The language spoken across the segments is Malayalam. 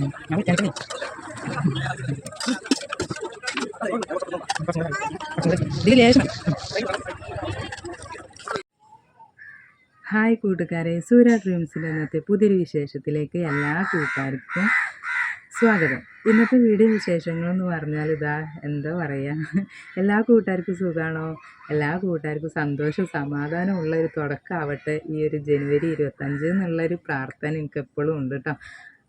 ഞാൻ ലേശം ഹായ് കൂട്ടുകാരെ സൂര്യ ഡ്രീംസിൽ ഇന്നത്തെ പുതിയൊരു വിശേഷത്തിലേക്ക് എല്ലാ കൂട്ടുകാർക്കും സ്വാഗതം. ഇന്നത്തെ വീഡിയോ വിശേഷങ്ങളെന്ന് പറഞ്ഞാൽ ഇതാ എന്താ പറയുക എല്ലാ കൂട്ടുകാർക്കും സുഖമാണോ എല്ലാ കൂട്ടുകാർക്കും സന്തോഷവും സമാധാനം ഉള്ള ഒരു തുടക്കമാവട്ടെ ഈ ഒരു ജനുവരി ഇരുപത്തഞ്ച് എന്നുള്ളൊരു പ്രാർത്ഥന എനിക്ക് എപ്പോഴും ഉണ്ട് കേട്ടോ.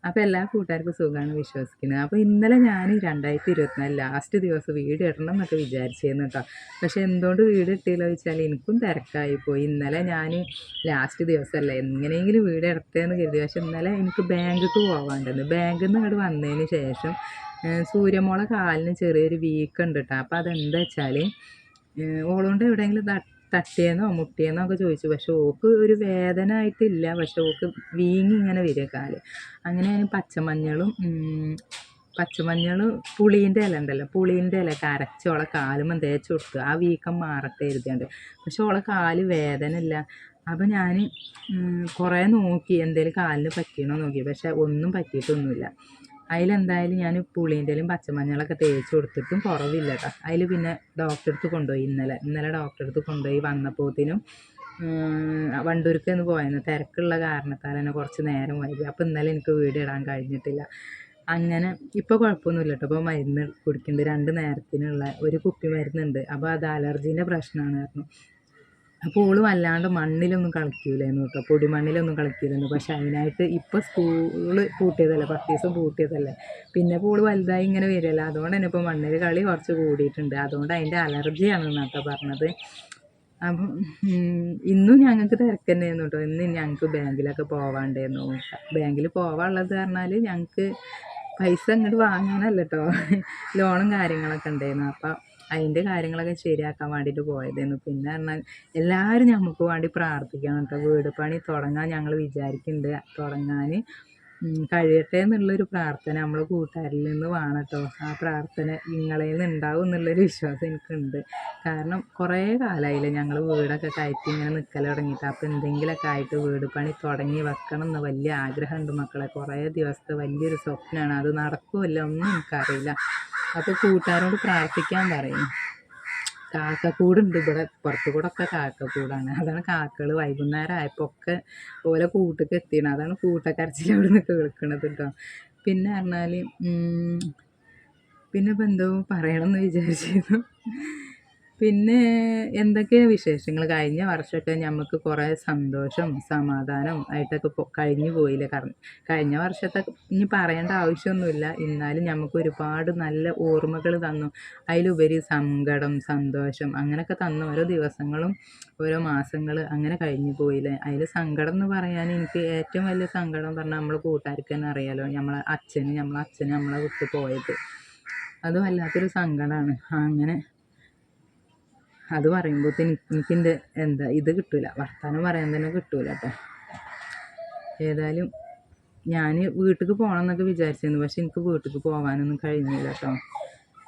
അപ്പോൾ എല്ലാ കൂട്ടുകാർക്കും സുഖമാണ് വിശ്വസിക്കുന്നത് അപ്പോൾ ഇന്നലെ ഞാൻ രണ്ടായിരത്തി ഇരുപത്തിനാല് ലാസ്റ്റ് ദിവസം വീട് ഇടണം എന്നൊക്കെ വിചാരിച്ചിരുന്നു കേട്ടോ പക്ഷേ എന്തുകൊണ്ട് വീട് ഇട്ടില്ല വെച്ചാൽ എനിക്കും തിരക്കായി പോയി. ഇന്നലെ ഞാൻ ലാസ്റ്റ് ദിവസമല്ല എങ്ങനെയെങ്കിലും വീട് ഇടത്തേന്ന് കരുതി. പക്ഷെ ഇന്നലെ എനിക്ക് ബാങ്കിൽക്ക് പോകാണ്ടായിരുന്നു ബാങ്കിൽ നിന്ന് ഇങ്ങോട്ട് വന്നതിന് ശേഷം സൂര്യമോളെ കാലിന് ചെറിയൊരു വീക്ക് ഉണ്ട് കേട്ടോ അപ്പോൾ അതെന്താ വെച്ചാൽ ഓളുകൊണ്ട് എവിടെയെങ്കിലും തട്ടിയെന്നോ മുട്ടിയെന്നോ ഒക്കെ ചോദിച്ചു. പക്ഷെ ഓക്ക് ഒരു വേദന ആയിട്ടില്ല പക്ഷെ ഓക്ക് വീങ്ങി ഇങ്ങനെ വരിക കാൽ. അങ്ങനെ ഞാൻ പച്ചമഞ്ഞളും പച്ചമഞ്ഞൾ പുളീന്റെ ഇല ഉണ്ടല്ലോ. പുളീന്റെ ഇല കരച്ച് ഓളെ കാലും തേച്ച് കൊടുത്തു ആ വീക്കം മാറട്ടെ എഴുതിയുണ്ട് പക്ഷെ ഓളെ കാൽ വേദന ഇല്ല. അപ്പം ഞാൻ കുറേ നോക്കി. എന്തെങ്കിലും കാലിന് പറ്റിയണോ നോക്കി. പക്ഷെ ഒന്നും പറ്റിയിട്ടൊന്നുമില്ല. അതിലെന്തായാലും ഞാൻ പുളീന്റെലും പച്ചമഞ്ഞളൊക്കെ തേച്ച് കൊടുത്തിട്ടും കുറവില്ല കേട്ടോ അതിൽ പിന്നെ ഡോക്ടറെ അടുത്ത് കൊണ്ടുപോയി ഇന്നലെ. ഇന്നലെ ഡോക്ടറെ അടുത്ത് കൊണ്ടുപോയി വന്നപ്പോത്തിനും വണ്ടൂർക്ക് ഒന്ന് പോയെന്ന്. തിരക്കുള്ള കാരണത്താൽ തന്നെ കുറച്ച് നേരം വൈകി അപ്പോൾ ഇന്നലെ എനിക്ക് വീഡിയോ ഇടാൻ കഴിഞ്ഞിട്ടില്ല. അങ്ങനെ ഇപ്പോൾ കുഴപ്പമൊന്നുമില്ല കേട്ടോ ഇപ്പോൾ മരുന്ന് കുടിക്കുന്നുണ്ട് രണ്ട് നേരത്തിനുള്ള ഒരു കുപ്പി മരുന്നുണ്ട്. അപ്പോൾ അത് അലർജീന്റെ പ്രശ്നമാണ് പറഞ്ഞു. അപ്പോൾ ഓൾ വല്ലാണ്ട് മണ്ണിലൊന്നും കളിക്കൂലായിരുന്നു കേട്ടോ. പൊടിമണ്ണിലൊന്നും കളിക്കൂലായിരുന്നു. പക്ഷെ അതിനായിട്ട് ഇപ്പോൾ സ്കൂൾ പൂട്ടിയതല്ലേ? പത്ത് ദിവസം പൂട്ടിയതല്ലേ? പിന്നെ ഇപ്പോൾ ഓൾ വലുതായി ഇങ്ങനെ വരില്ല. അതുകൊണ്ട് തന്നെ ഇപ്പോൾ മണ്ണിൽ കളി കുറച്ച് കൂടിയിട്ടുണ്ട്. അതുകൊണ്ട് അതിന്റെ അലർജിയാണ് കേട്ടോ പറഞ്ഞത്. അപ്പം ഇന്നും ഞങ്ങൾക്ക് തിരക്ക് കേട്ടോ. ഇന്ന് ഞങ്ങൾക്ക് ബാങ്കിലൊക്കെ പോവാണ്ടായിരുന്നു ബാങ്കിൽ പോവാനുള്ളത് പറഞ്ഞാൽ ഞങ്ങൾക്ക് പൈസ ഇങ്ങോട്ട് വാങ്ങാനല്ല കേട്ടോ. ലോണും കാര്യങ്ങളൊക്കെ ഉണ്ടായിരുന്നു അപ്പം അതിന്റെ കാര്യങ്ങളൊക്കെ ശരിയാക്കാൻ വേണ്ടിയിട്ട് പോയതായിരുന്നു പിന്നെ പറഞ്ഞാൽ എല്ലാവരും നമുക്ക് വേണ്ടി പ്രാർത്ഥിക്കണം കേട്ടോ വീട് പണി തുടങ്ങാൻ ഞങ്ങൾ വിചാരിക്കുന്നുണ്ട് തുടങ്ങാൻ കഴിയട്ടെ എന്നുള്ളൊരു പ്രാർത്ഥന നമ്മളെ കൂട്ടുകാരിൽ നിന്ന് വേണം കേട്ടോ ആ പ്രാർത്ഥന നിങ്ങളിൽ നിന്ന് ഉണ്ടാവും എന്നുള്ളൊരു വിശ്വാസം എനിക്കുണ്ട്. കാരണം കുറേ കാലമായില്ലേ ഞങ്ങൾ വീടൊക്കെ കയറ്റി ഇങ്ങനെ നിൽക്കൽ തുടങ്ങിയിട്ട്. അപ്പോൾ എന്തെങ്കിലുമൊക്കെ ആയിട്ട് വീട് പണി തുടങ്ങി വെക്കണം എന്ന് വലിയ ആഗ്രഹമുണ്ട് മക്കളെ. കുറേ ദിവസത്തെ വലിയൊരു സ്വപ്നമാണ് അത് നടക്കുമല്ലോ ഒന്നും എനിക്കറിയില്ല. അപ്പോൾ കൂട്ടുകാരോട് പ്രാർത്ഥിക്കാൻ പറയും. കാക്കക്കൂടുണ്ട്. ഇവിടെ പുറത്തു കൂടെ ഒക്കെ കാക്കക്കൂടാണ്. അതാണ് കാക്കകൾ വൈകുന്നേരം ആയപ്പോൾ ഒക്കെ ഓല കൂട്ടൊക്കെ എത്തിയാണ് അതാണ് കൂട്ടക്കരച്ചിൽ അവിടെ നിന്ന് കേൾക്കണത് കേട്ടോ പിന്നെ പറഞ്ഞാൽ പിന്നെ ഇപ്പം എന്തോ പറയണമെന്ന് വിചാരിച്ചിരുന്നു. പിന്നെ എന്തൊക്കെ വിശേഷങ്ങൾ? കഴിഞ്ഞ വർഷമൊക്കെ നമുക്ക് കുറേ സന്തോഷം സമാധാനം ആയിട്ടൊക്കെ കഴിഞ്ഞു പോയില്ലേ കാരണം കഴിഞ്ഞ വർഷത്തെ ഇനി പറയേണ്ട ആവശ്യമൊന്നുമില്ല. എന്നാലും നമുക്ക് ഒരുപാട് നല്ല ഓർമ്മകൾ തന്നു. അതിലുപരി സങ്കടം സന്തോഷം അങ്ങനെയൊക്കെ തന്നു. ഓരോ ദിവസങ്ങളും ഓരോ മാസങ്ങൾ അങ്ങനെ കഴിഞ്ഞു പോയില്ലേ. അതിൽ സങ്കടം എന്ന് പറയാൻ എനിക്ക് ഏറ്റവും വലിയ സങ്കടം പറഞ്ഞാൽ നമ്മൾ കൂട്ടുകാർക്ക് തന്നെ അറിയാലോ. നമ്മളെ അച്ഛന് നമ്മളെ അച്ഛന് നമ്മളെ വിട്ട് പോയത്. അത് വല്ലാത്തൊരു സങ്കടമാണ് അങ്ങനെ അത് പറയുമ്പോഴത്തേന് എനിക്കെന്റെ എന്താ ഇത് കിട്ടൂല. വർത്താനം പറയാൻ തന്നെ കിട്ടൂല കേട്ടോ ഏതായാലും ഞാൻ വീട്ടിലേക്ക് പോകണം എന്നൊക്കെ വിചാരിച്ചിരുന്നു. പക്ഷെ എനിക്ക് വീട്ടിലേക്ക് പോകാനൊന്നും കഴിഞ്ഞില്ല കേട്ടോ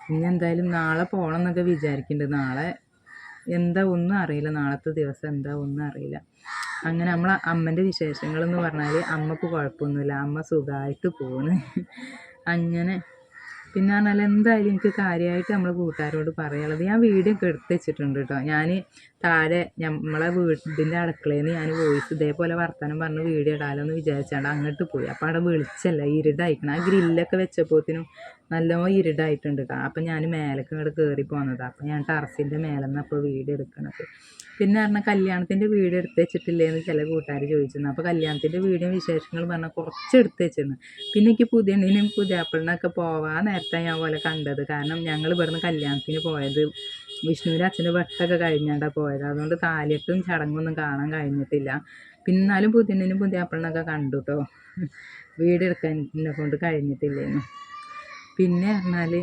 ഇനി എന്തായാലും നാളെ പോകണം എന്നൊക്കെ വിചാരിക്കുന്നുണ്ട് നാളെ എന്താ ഒന്നും അറിയില്ല. നാളത്തെ ദിവസം എന്താ ഒന്നും അറിയില്ല. അങ്ങനെ നമ്മൾ അമ്മന്റെ വിശേഷങ്ങൾ എന്ന് പറഞ്ഞാൽ അമ്മയ്ക്ക് കുഴപ്പമൊന്നുമില്ല. അമ്മ സുഖമായിട്ട് പോണ്. അങ്ങനെ പിന്നെ പറഞ്ഞാൽ എന്തായാലും എനിക്ക് കാര്യമായിട്ട് നമ്മൾ കൂട്ടുകാരോട് പറയാനുള്ളത്. ഞാൻ വീഡിയോ ഒക്കെ എടുത്ത് വെച്ചിട്ടുണ്ട് കേട്ടോ ഞാൻ താഴെ നമ്മളെ വീടിന്റെ അടുക്കളയിൽ നിന്ന് ഞാൻ വോയിസ് ഇതേപോലെ വർത്തമാനം പറഞ്ഞ് വീഡിയോ ഇടാലോ എന്ന് വിചാരിച്ചാണ്ട് അങ്ങോട്ട് പോയി. അപ്പോൾ അവിടെ വിളിച്ചല്ല ഇരുടായിക്കണം. ആ ഗ്രില്ലൊക്കെ വെച്ചപ്പോഴത്തേനും നല്ലോണം ഇരുടായിട്ടുണ്ട് കേട്ടോ അപ്പം ഞാൻ മേലേക്ക് ഇങ്ങോട്ട് കയറി പോകുന്നതാണ് അപ്പം ഞാൻ ടെറസിന്റെ മേലെ നിന്ന് അപ്പോൾ വീഡിയോ എടുക്കണത്. പിന്നെ പറഞ്ഞാൽ കല്യാണത്തിന്റെ വീഡിയോ എടുത്ത് വെച്ചിട്ടില്ലേ എന്ന് ചില കൂട്ടുകാർ ചോദിച്ചിരുന്നു അപ്പോൾ കല്യാണത്തിന്റെ വീഡിയോ വിശേഷങ്ങൾ പറഞ്ഞാൽ കുറച്ച് എടുത്ത് വെച്ചിരുന്നു പിന്നെ എനിക്ക് പുതിയണ്ണിനും പുതിയാപ്പിളിനൊക്കെ പോവാൻ നേരത്തെ ഞാൻ പോലെ കണ്ടത്. കാരണം ഞങ്ങൾ ഇവിടുന്ന് കല്യാണത്തിന് പോയത് വിഷ്ണുവിന്റെ അച്ഛന്റെ വെട്ടൊക്കെ കഴിഞ്ഞാണ്ടാണ് പോയത്. അതുകൊണ്ട് താലിയട്ടും ചടങ്ങൊന്നും കാണാൻ കഴിഞ്ഞിട്ടില്ല. പിന്നാലും പുതിയണ്ണിനും പുതിയാപ്പിളിനൊക്കെ കണ്ടു കേട്ടോ വീടെടുക്കാൻ കൊണ്ട് കഴിഞ്ഞിട്ടില്ലേന്ന്. പിന്നെ പറഞ്ഞാൽ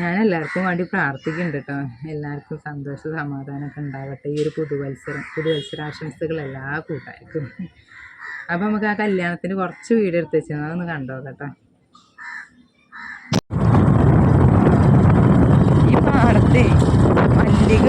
ഞാൻ എല്ലാവർക്കും വേണ്ടി പ്രാർത്ഥിക്കുന്നുണ്ട് കേട്ടോ. എല്ലാവർക്കും സന്തോഷ സമാധാനമൊക്കെ ഉണ്ടാവട്ടെ. ഈ ഒരു പുതുവത്സരം പുതുവത്സരാശംസകൾ എല്ലാ കൂട്ടായിരിക്കും അപ്പം നമുക്ക് ആ കല്യാണത്തിന് കുറച്ച് വീഡിയോ എടുത്ത് വെച്ചാൽ അതൊന്ന് കണ്ടോ കേട്ടോ. ഈ പാടത്തെ മല്ലിക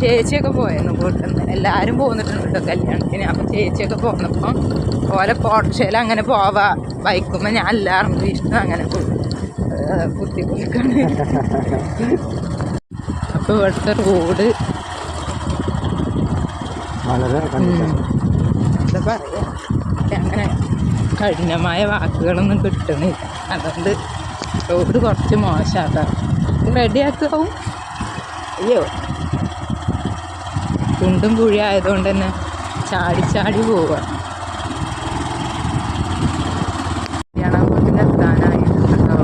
ചേച്ചിയൊക്കെ പോയിരുന്നു വീട്ടിൽ എല്ലാവരും പോന്നിട്ടുണ്ട് കേട്ടോ കല്യാണത്തിന്. അപ്പം ചേച്ചിയൊക്കെ പോന്നപ്പോൾ ഓലെ പോർച്ചയിൽ അങ്ങനെ പോവാ. ബൈക്കുമ്പോൾ ഞാൻ എല്ലാവരും ഇഷ്ടം അങ്ങനെ കുത്തി കൊടുക്കാണ് അപ്പോൾ ഇവിടുത്തെ റോഡ്. വളരെ ഉം, എന്താ പറയുക അങ്ങനെ കഠിനമായ വാക്കുകളൊന്നും കിട്ടുന്നില്ല അതുകൊണ്ട് റോഡ് കുറച്ച് മോശമാക്കാം റെഡിയാക്കാവും അയ്യോ. കുണ്ടും കുഴി ആയതുകൊണ്ട് തന്നെ ചാടി ചാടി പോവുക കല്യാണ വീട്ടിലെത്താനായിട്ടുണ്ട് കേട്ടോ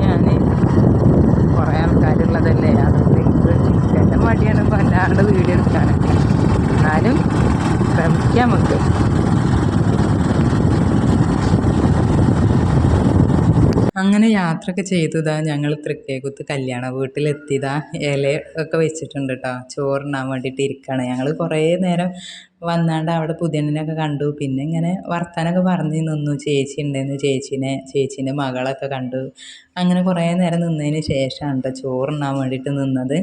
ഞാൻ കുറേ ആൾക്കാരുള്ളതല്ലേ അതുകൊണ്ട് എനിക്ക് എന്റെ മടിയാണ് വല്ലാണ്ട് വീഡിയോ എടുക്കാനൊക്കെ എന്നാലും ശ്രമിക്കാം നമുക്ക് അങ്ങനെ യാത്രയൊക്കെ ചെയ്തതാ ഞങ്ങൾ തൃക്കേക്കുത്ത് കല്യാണ വീട്ടിലെത്തിയതാ ഇല ഒക്കെ വെച്ചിട്ടുണ്ട് കേട്ടോ ചോറിനാൻ വേണ്ടിയിട്ട് ഇരിക്കുകയാണ് ഞങ്ങൾ കുറേ നേരം വന്നാണ്ട് അവിടെ പുതിയണ്ണിനൊക്കെ കണ്ടു. പിന്നെ ഇങ്ങനെ വർത്താനൊക്കെ പറഞ്ഞ് നിന്നു. ചേച്ചി ഉണ്ടെന്ന് ചേച്ചീനെ ചേച്ചീന്റെ മകളൊക്കെ കണ്ടു. അങ്ങനെ കുറേ നേരം നിന്നതിന് ശേഷമാണ് കേട്ടോ ചോറുണ്ണാൻ വേണ്ടിയിട്ട് നിന്നത്.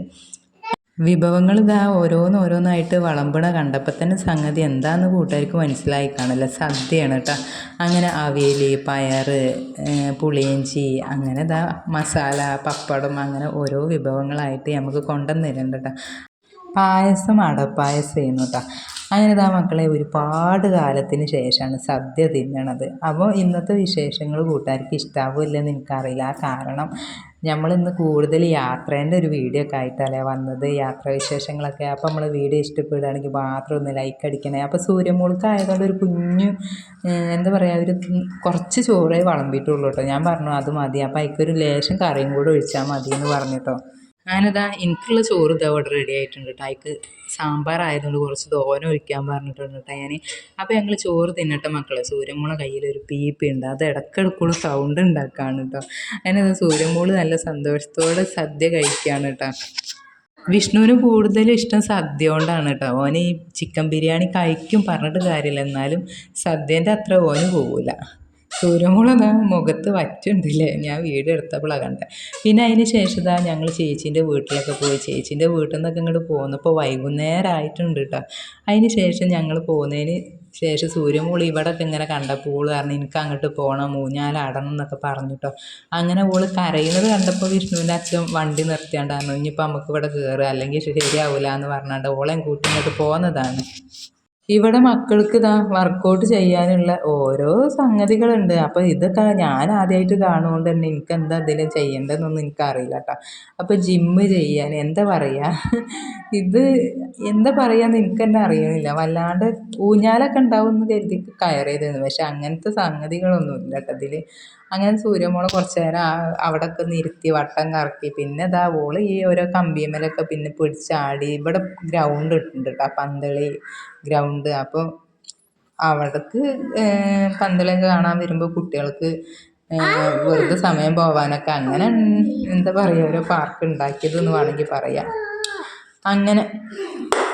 വിഭവങ്ങൾ ഇതാ ഓരോന്നോരോന്നായിട്ട് വിളമ്പണ കണ്ടപ്പോൾ തന്നെ സംഗതി എന്താണെന്ന് കൂട്ടുകാർക്ക് മനസ്സിലായി കാണില്ല സദ്യയാണ് കേട്ടോ അങ്ങനെ അവിയൽ പയർ പുളിയിഞ്ചി അങ്ങനെ ഇതാ മസാല പപ്പടം അങ്ങനെ ഓരോ വിഭവങ്ങളായിട്ട് നമുക്ക് കൊണ്ടുവന്ന് തരുന്നുണ്ട് കേട്ടോ പായസം അടപ്പായസം ചെയ്യുന്നു കേട്ടോ അങ്ങനെ ഇതാ മക്കളെ ഒരുപാട് കാലത്തിന് ശേഷമാണ് സദ്യ തിന്നണത്. അപ്പോൾ ഇന്നത്തെ വിശേഷങ്ങൾ കൂട്ടുകാർക്ക് ഇഷ്ടാവില്ലെന്ന് എനിക്കറിയില്ല. കാരണം നമ്മളിന്ന് കൂടുതൽ യാത്രേന്റെ ഒരു വീഡിയോ ഒക്കെ ആയിട്ടല്ലേ വന്നത്? യാത്രാ വിശേഷങ്ങളൊക്കെ. അപ്പോൾ നമ്മൾ വീഡിയോ ഇഷ്ടപ്പെടുകയാണെങ്കിൽ മാത്രം ഒന്ന് ലൈക്ക് അടിക്കണേ. അപ്പോൾ സൂര്യമൂൾക്ക് ആയതുകൊണ്ട് ഒരു കുഞ്ഞു എന്താ പറയുക ഒരു കുറച്ച് ചോറേ വിളമ്പിയിട്ടുള്ളൂ കേട്ടോ. ഞാൻ പറഞ്ഞു അത് മതി. അപ്പോൾ ഒരു ലേശം കറിയും കൂടെ ഒഴിച്ചാൽ മതി എന്ന് പറഞ്ഞിട്ടോ. ഞാനിതാ എനിക്കുള്ള ചോറ് ഇതാ ഇവിടെ റെഡി ആയിട്ടുണ്ട് കേട്ടോ അതിക്ക് സാമ്പാർ ആയതുകൊണ്ട് കുറച്ച് തോന ഒഴിക്കാൻ പറഞ്ഞിട്ടുണ്ട് കേട്ടോ ഞാൻ അപ്പോൾ ഞങ്ങൾ ചോറ് തിന്നട്ടെ മക്കളെ. സൂര്യമ്മളെ കയ്യിൽ ഒരു പീപ്പി ഉണ്ട്. അത് ഇടക്കിടക്കുള്ള സൗണ്ട് ഉണ്ടാക്കുകയാണ് കേട്ടോ അതിനത് സൂര്യമ്മോൾ നല്ല സന്തോഷത്തോടെ സദ്യ കഴിക്കുകയാണ് കേട്ടോ വിഷ്ണുവിന് കൂടുതലും ഇഷ്ടം സദ്യ കൊണ്ടാണ് കേട്ടോ ഓന് ഈ ചിക്കൻ ബിരിയാണി കഴിക്കും പറഞ്ഞിട്ട് കാര്യമില്ല എന്നാലും സദ്യേന്റെ അത്ര ഓന് പോവില്ല സൂര്യമുളക് മുഖത്ത് വറ്റുണ്ടല്ലേ? ഞാൻ വീഡിയോ എടുത്തപ്പോഴാണ് കണ്ടത് പിന്നെ അതിന് ശേഷം ഇതാ ഞങ്ങൾ ചേച്ചീന്റെ വീട്ടിലൊക്കെ പോയി. ചേച്ചീന്റെ വീട്ടിൽ നിന്നൊക്കെ ഇങ്ങോട്ട് പോന്നപ്പോൾ വൈകുന്നേരം ആയിട്ടുണ്ട് കേട്ടോ അതിന് ശേഷം ഞങ്ങൾ പോകുന്നതിന് ശേഷം സൂര്യമൂളി ഇവിടെയൊക്കെ ഇങ്ങനെ കണ്ടപ്പോൾ ഓൾ എനിക്ക് അങ്ങോട്ട് പോകണം മൂഞ്ഞാലാടണം എന്നൊക്കെ പറഞ്ഞു കേട്ടോ അങ്ങനെ ഓൾ കരയുന്നത് കണ്ടപ്പോൾ വിഷ്ണുവിന്റെ അച്ഛൻ വണ്ടി നിർത്തിയാണ്ടായിരുന്നു ഇനിയിപ്പോൾ നമുക്ക് ഇവിടെ കയറുക അല്ലെങ്കിൽ ശരിയാവില്ല എന്ന് പറഞ്ഞാണ്ട് ഓളെയും കൂട്ടി ഇങ്ങോട്ട് പോകുന്നതാണ് ഇവിടെ മക്കൾക്ക് ഇതാ വർക്കൗട്ട് ചെയ്യാനുള്ള ഓരോ സംഗതികളുണ്ട്. അപ്പോൾ ഇതൊക്കെ ഞാൻ ആദ്യമായിട്ട് കാണുകൊണ്ട് തന്നെ എനിക്ക് എന്താ ഇതിൽ ചെയ്യേണ്ടതെന്നൊന്നും എനിക്കറിയില്ല കേട്ടോ അപ്പോൾ ജിമ്മ് ചെയ്യാൻ എന്താ പറയുക ഇത് എന്താ പറയുകയെന്ന് എനിക്ക് തന്നെ അറിയുന്നില്ല വല്ലാണ്ട് ഊഞ്ഞാലൊക്കെ ഉണ്ടാവും എന്ന് കരുതി കയറിയതായിരുന്നു. പക്ഷെ അങ്ങനത്തെ സംഗതികളൊന്നും ഇല്ല കേട്ടോ ഇതിൽ അങ്ങനെ സൂര്യമോളെ കുറച്ച് നേരം അവിടെ അവിടെയൊക്കെ നിർത്തി വട്ടം കറക്കി. പിന്നെ ഇതാ ഓൾ ഈ ഓരോ കമ്പിമേലൊക്കെ പിന്നെ പിടിച്ചാടി. ഇവിടെ ഗ്രൗണ്ട് ഇട്ടിട്ടുണ്ട് കേട്ടോ പന്തളി ഗ്രൗണ്ട് അപ്പോൾ അവിടേക്ക് പന്തളിയൊക്കെ കാണാൻ വരുമ്പോൾ കുട്ടികൾക്ക് വെറുതെ സമയം പോവാനൊക്കെ അങ്ങനെ എന്താ പറയുക ഓരോ പാർക്ക് ഉണ്ടാക്കിയത് എന്ന് വേണമെങ്കിൽ പറയാം. അങ്ങനെ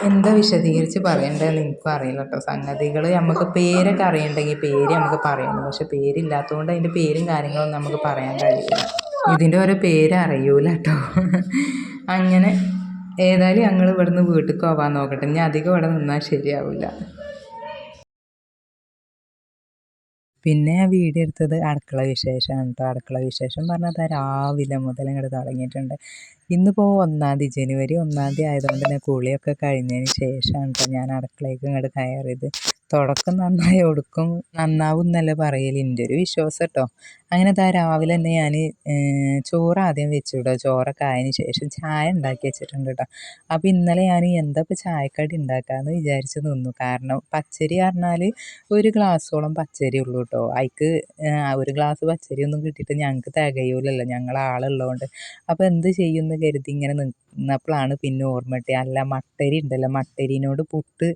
എന്താ വിശദീകരിച്ച് പറയേണ്ടതെന്ന് എനിക്കും അറിയില്ല കേട്ടോ സംഗതികൾ നമുക്ക് പേരൊക്കെ അറിയണ്ടെങ്കിൽ പേര് നമുക്ക് പറയണം പക്ഷെ പേരില്ലാത്തതുകൊണ്ട് അതിന്റെ പേരും കാര്യങ്ങളും നമുക്ക് പറയാൻ കഴിയില്ല. ഇതിന്റെ ഓരോ പേര് അറിയൂല കേട്ടോ അങ്ങനെ ഏതായാലും ഞങ്ങൾ ഇവിടുന്ന് വീട്ടിൽ പോവാൻ നോക്കട്ടെ. ഇനി അധികം ഇവിടെ നിന്നാൽ ശരിയാവില്ല പിന്നെ ആ വീഡിയോ എടുത്തത് അടുക്കള വിശേഷമാണ് കേട്ടോ അടുക്കള വിശേഷം പറഞ്ഞാൽ അത് രാവിലെ മുതൽ ഇങ്ങോട്ട് തുടങ്ങിയിട്ടുണ്ട്. ഇന്നിപ്പോൾ ഒന്നാം തീയതി ജനുവരി ഒന്നാം തീയതി ആയതുകൊണ്ട് തന്നെ കുളിയൊക്കെ കഴിഞ്ഞതിന് ശേഷമാണ് കേട്ടോ ഞാൻ അടുക്കളയ്ക്ക് ഇങ്ങോട്ട് കയറിയത്. തുടക്കം നന്നായി ഒടുക്കും നന്നാവും എന്നല്ല പറയൽ എന്റെ ഒരു വിശ്വാസം കേട്ടോ അങ്ങനെ താ രാവിലെ തന്നെ ഞാൻ ചോറ് ആദ്യം വെച്ചു കേട്ടോ ചോറൊക്കെ ആയതിന് ശേഷം ചായ ഉണ്ടാക്കി വെച്ചിട്ടുണ്ട് കേട്ടോ അപ്പോൾ ഇന്നലെ ഞാൻ എന്താ ഇപ്പോൾ ചായക്കടി ഉണ്ടാക്കാമെന്ന് വിചാരിച്ച് നിന്നു. കാരണം പച്ചരി പറഞ്ഞാൽ ഒരു ഗ്ലാസ്സോളം പച്ചരി ഉള്ളൂ കേട്ടോ അതിക്ക് ഒരു ഗ്ലാസ് പച്ചരി ഒന്നും കിട്ടിയിട്ട് ഞങ്ങൾക്ക് തികയൂലല്ലോ. ഞങ്ങൾ ആളുള്ളതുകൊണ്ട് അപ്പോൾ എന്ത് ചെയ്യുമെന്ന് കരുതി ഇങ്ങനെ നിന്നപ്പോഴാണ് പിന്നെ ഓർമ്മ കിട്ടിയത് അല്ല മട്ടരി ഉണ്ടല്ലോ. മട്ടരിനോട് പുട്ട്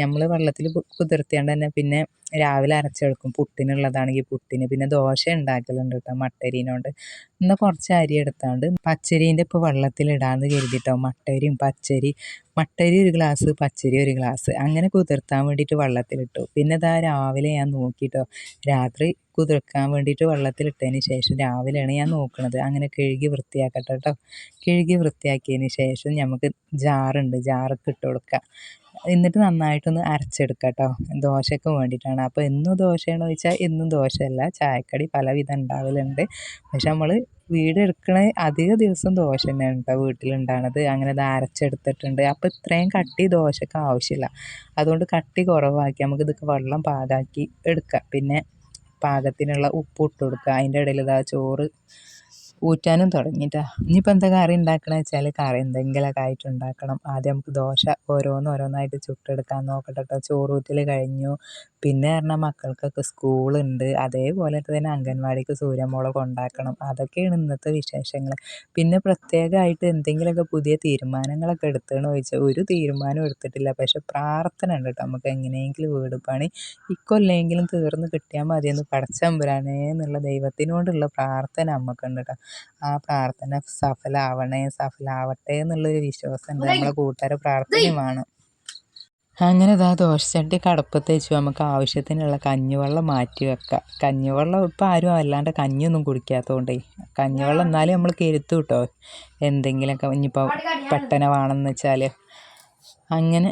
നമ്മൾ വെള്ളത്തിൽ കുതിർത്തിയാണ്ട് തന്നെ പിന്നെ രാവിലെ അരച്ചെടുക്കും പുട്ടിനുള്ളതാണെങ്കിൽ പുട്ടിന്. പിന്നെ ദോശ ഉണ്ടാക്കലുണ്ട് കേട്ടോ മട്ടരീനോണ്ട്. ഇന്ന് കുറച്ച് അരി എടുത്താണ്ട് പച്ചരീന്റെ ഇപ്പോൾ വെള്ളത്തിലിടാന്ന് കരുതിട്ടോ മട്ടരിയും പച്ചരി. മട്ടരി ഒരു ഗ്ലാസ് പച്ചരി ഒരു ഗ്ലാസ്. അങ്ങനെ കുതിർത്താൻ വേണ്ടിയിട്ട് വെള്ളത്തിലിട്ടു. പിന്നെ ഇതാ രാവിലെ ഞാൻ നോക്കിയിട്ടോ രാത്രി കുതിർക്കാൻ വേണ്ടിയിട്ട് വെള്ളത്തിലിട്ടതിന് ശേഷം രാവിലെയാണ് ഞാൻ നോക്കുന്നത് അങ്ങനെ കഴുകി വൃത്തിയാക്കട്ടെ കേട്ടോ കഴുകി വൃത്തിയാക്കിയതിന് ശേഷം നമുക്ക് ജാറുണ്ട്. ജാറൊക്കെ ഇട്ട് കൊടുക്കുക എന്നിട്ട് നന്നായിട്ടൊന്ന് അരച്ചെടുക്കുക കേട്ടോ ദോശയ്ക്ക് വേണ്ടിയിട്ടാണ്. അപ്പോൾ എന്നും ദോശയാണോ ചോദിച്ചാൽ എന്നും ദോശയല്ല. ചായക്കടി പലവിധം ഉണ്ടാവലുണ്ട്. പക്ഷെ നമ്മൾ വീട് എടുക്കണ അധിക ദിവസം ദോശ തന്നെയാണ് കേട്ടോ വീട്ടിലുണ്ടാകുന്നത് അങ്ങനെ അത് അരച്ചെടുത്തിട്ടുണ്ട്. അപ്പോൾ ഇത്രയും കട്ടി ദോശയ്ക്ക് ആവശ്യമില്ല. അതുകൊണ്ട് കട്ടി കുറവാക്കി നമുക്ക് ഇതൊക്കെ വെള്ളം പാകാക്കി എടുക്കാം. പിന്നെ പാകത്തിനുള്ള ഉപ്പ് ഇട്ട് കൊടുക്കുക. അതിന്റെ ഇടയിൽ ഇതാ ചോറ് ഊറ്റാനും തുടങ്ങിയിട്ടാ. ഇനിയിപ്പോൾ എന്താ കറി ഉണ്ടാക്കണമെന്ന് വെച്ചാൽ കറി എന്തെങ്കിലുമൊക്കെ ആയിട്ട് ഉണ്ടാക്കണം. ആദ്യം നമുക്ക് ദോശ ഓരോന്നോരോന്നായിട്ട് ചുട്ടെടുക്കാൻ നോക്കട്ടെ കേട്ടോ ചോറൂറ്റൽ കഴിഞ്ഞു. പിന്നെ പറഞ്ഞാൽ മക്കൾക്കൊക്കെ സ്കൂളുണ്ട്. അതേപോലെ തന്നെ അംഗൻവാടിക്ക് സൂര്യമോളെ കൊണ്ടാക്കണം അതൊക്കെയാണ് ഇന്നത്തെ വിശേഷങ്ങൾ പിന്നെ പ്രത്യേകമായിട്ട് എന്തെങ്കിലുമൊക്കെ പുതിയ തീരുമാനങ്ങളൊക്കെ എടുത്തതെന്ന് ചോദിച്ചാൽ ഒരു തീരുമാനം എടുത്തിട്ടില്ല. പക്ഷെ പ്രാർത്ഥന ഉണ്ട് കേട്ടോ നമുക്ക് എങ്ങനെയെങ്കിലും വീട് പണി ഇക്കൊല്ലെങ്കിലും തീർന്ന് കിട്ടിയാൽ മതിയെന്ന് പടച്ചമ്പുരാനേ എന്നുള്ള ദൈവത്തിനോടുള്ള പ്രാർത്ഥന നമുക്കുണ്ട് കേട്ടോ ആ പ്രാർത്ഥന സഫലാവണേ സഫലാവട്ടെ എന്നുള്ളൊരു വിശ്വാസമുണ്ട് നമ്മളെ കൂട്ടുകാരെ പ്രാർത്ഥനയുമാണ് അങ്ങനെ ഇതാ ദോശച്ചട്ടി കടപ്പത്ത് വെച്ചു നമുക്ക് ആവശ്യത്തിനുള്ള കഞ്ഞിവെള്ളം മാറ്റി വെക്കാം. കഞ്ഞിവെള്ളം ഇപ്പം ആരും അല്ലാണ്ട് കഞ്ഞിയൊന്നും കുടിക്കാത്തതുകൊണ്ടേ കഞ്ഞിവെള്ളം എന്നാലും നമ്മൾ കരുത്തു കേട്ടോ. എന്തെങ്കിലുമൊക്കെ ഇനിയിപ്പോൾ പെട്ടെന്ന് വേണമെന്ന് വെച്ചാൽ അങ്ങനെ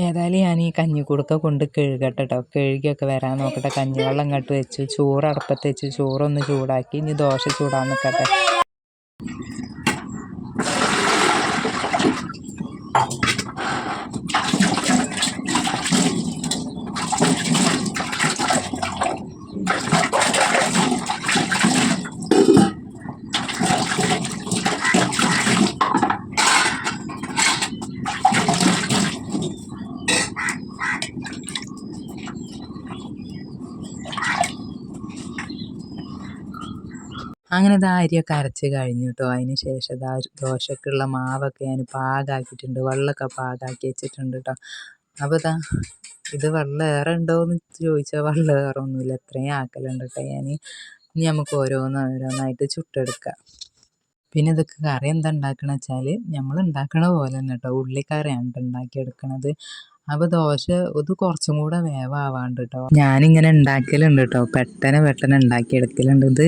ഏതായാലും ഞാൻ ഈ കഞ്ഞിക്കുടുക്ക കൊണ്ട് കഴുകട്ടെ കേട്ടോ കഴുകിയൊക്കെ വരാൻ നോക്കട്ടെ. കഞ്ഞിവെള്ളം ഇങ്ങോട്ട് വെച്ചു ചോറ് അടുപ്പത്ത് വെച്ചു ചോറൊന്ന് ചൂടാക്കി. ഇനി ദോശ ചൂടാൻ നിൽക്കട്ടെ അങ്ങനെ ഇതാ അരിയൊക്കെ അരച്ച് കഴിഞ്ഞു കേട്ടോ അതിന് ശേഷം ഇതാ ദോശക്കുള്ള മാവൊക്കെ ഞാൻ പാകാക്കിയിട്ടുണ്ട്. വെള്ളമൊക്കെ പാകാക്കി വെച്ചിട്ടുണ്ട് കേട്ടോ അപ്പോൾ ഇതാ ഇത് വെള്ളം ഏറെ ഉണ്ടോ എന്ന് ചോദിച്ചാൽ വെള്ളം ഏറെ ഒന്നുമില്ല. എത്രയും ആക്കലുണ്ട് കേട്ടോ ഞാൻ. ഇനി നമുക്ക് ഓരോന്ന് ഓരോന്നായിട്ട് ചുട്ടെടുക്കാം. പിന്നെ ഇതൊക്കെ കറി എന്താ ഉണ്ടാക്കണമെന്ന് വെച്ചാൽ നമ്മൾ ഉണ്ടാക്കണ പോലെ തന്നെ കേട്ടോ ഉള്ളിക്കറിയാണ് ഉണ്ടാക്കിയെടുക്കണത്. അപ്പോൾ ദോശ ഇത് കുറച്ചും കൂടെ വേവാവാണ്ട് കേട്ടോ ഞാനിങ്ങനെ ഉണ്ടാക്കലുണ്ട് കേട്ടോ പെട്ടെന്ന് പെട്ടെന്ന് ഉണ്ടാക്കിയെടുക്കലുണ്ട് ഇത്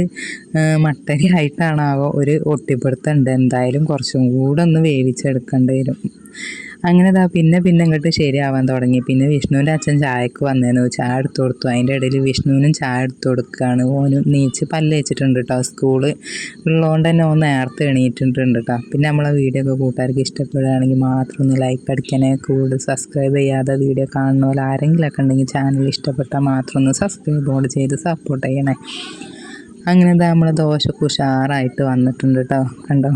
മട്ടരി ആയിട്ടാണാവോ ഒരു ഒട്ടിപ്പിടുത്തുണ്ട് എന്തായാലും കുറച്ചും കൂടെ ഒന്ന് വേവിച്ചെടുക്കേണ്ടി വരും. അങ്ങനെ ഇതാ പിന്നെ പിന്നെ ഇങ്ങോട്ട് ശരിയാവാൻ തുടങ്ങി. പിന്നെ വിഷ്ണുവിന്റെ അച്ഛൻ ചായക്ക് വന്നേന്ന് ചായ എടുത്തു കൊടുത്തു. അതിന്റെ ഇടയിൽ വിഷ്ണുവിനും ചായ എടുത്തു കൊടുക്കുകയാണ് ഓനും നീച്ച് പല്ല് വെച്ചിട്ടുണ്ട് കേട്ടോ സ്കൂൾ. ഉള്ളതുകൊണ്ട് തന്നെ ഓൻ നേരത്തെ എണീറ്റിട്ടുണ്ട് കേട്ടോ പിന്നെ നമ്മളെ വീഡിയോ ഒക്കെ കൂട്ടുകാർക്ക് ഇഷ്ടപ്പെടുകയാണെങ്കിൽ മാത്രം ഒന്ന് ലൈക്ക് അടിക്കണേ. കൂടുതൽ സബ്സ്ക്രൈബ് ചെയ്യാതെ വീഡിയോ കാണുന്ന പോലെ ആരെങ്കിലുമൊക്കെ ഉണ്ടെങ്കിൽ ചാനൽ ഇഷ്ടപ്പെട്ടാൽ മാത്രം ഒന്ന് സബ്സ്ക്രൈബ് ബോർഡ് ചെയ്ത് സപ്പോർട്ട് ചെയ്യണേ. അങ്ങനെ നമ്മൾ ദോശ ഉഷാറായിട്ട് വന്നിട്ടുണ്ട് കേട്ടോ കണ്ടോ?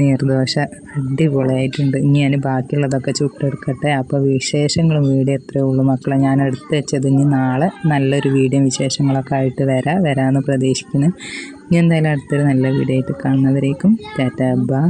നീർദോശ അടിപൊളിയായിട്ടുണ്ട്. ഇനി ഞാൻ ബാക്കിയുള്ളതൊക്കെ ചുട്ടെടുക്കട്ടെ. അപ്പോൾ വിശേഷങ്ങളും വീഡിയോ എത്രയേ ഉള്ളൂ. മക്കളെ ഞാൻ എടുത്ത് വെച്ചത് ഇനി നാളെ നല്ലൊരു വീഡിയോ വിശേഷങ്ങളൊക്കെ ആയിട്ട് വരാം വരാമെന്ന് പ്രതീക്ഷിക്കുന്നു. ഇനി എന്തായാലും അടുത്തൊരു നല്ല വീഡിയോ ആയിട്ട് കാണുന്നവരേക്കും ടാറ്റാ. ബൈ.